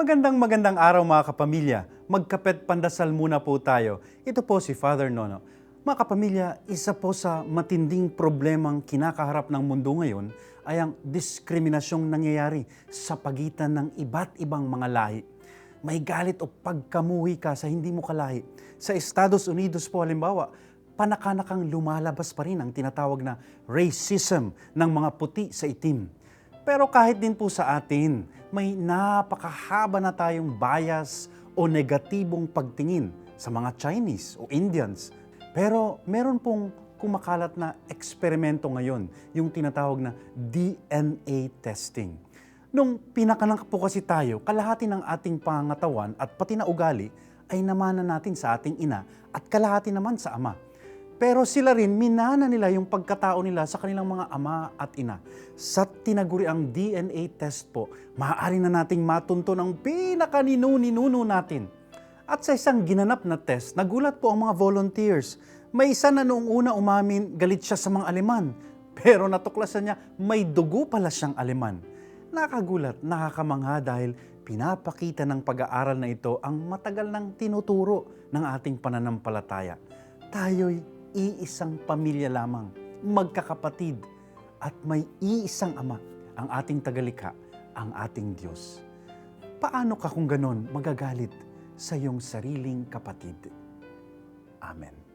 Magandang magandang araw mga kapamilya. Magkapet pandasal muna po tayo. Ito po si Father Nono. Mga kapamilya, isa po sa matinding problemang kinakaharap ng mundo ngayon ay ang diskriminasyong nangyayari sa pagitan ng iba't ibang mga lahi. May galit o pagkamuhi ka sa hindi mo kalahi. Sa Estados Unidos po halimbawa, panakanakang lumalabas pa rin ang tinatawag na racism ng mga puti sa itim. Pero kahit din po sa atin, may napakahaba na tayong bias o negatibong pagtingin sa mga Chinese o Indians. Pero meron pong kumakalat na eksperimento ngayon, yung tinatawag na DNA testing. Nung pinakanak po kasi tayo, kalahati ng ating pangangatawan at pati na ugali ay namana natin sa ating ina at kalahati naman sa ama. Pero sila rin, minana nila yung pagkatao nila sa kanilang mga ama at ina. Sa tinaguri ang DNA test po, maaari na nating matunto ng pinakaninuninuno natin. At sa isang ginanap na test, nagulat po ang mga volunteers. May isa na noong una umamin, galit siya sa mga Aleman. Pero natuklasan niya, may dugo pala siyang Aleman. Nakagulat, nakakamangha dahil pinapakita ng pag-aaral na ito ang matagal nang tinuturo ng ating pananampalataya. Tayo'y iisang pamilya lamang, magkakapatid, at may iisang ama, ang ating tagalikha, ang ating Diyos. Paano ka kung ganon magagalit sa iyong sariling kapatid? Amen.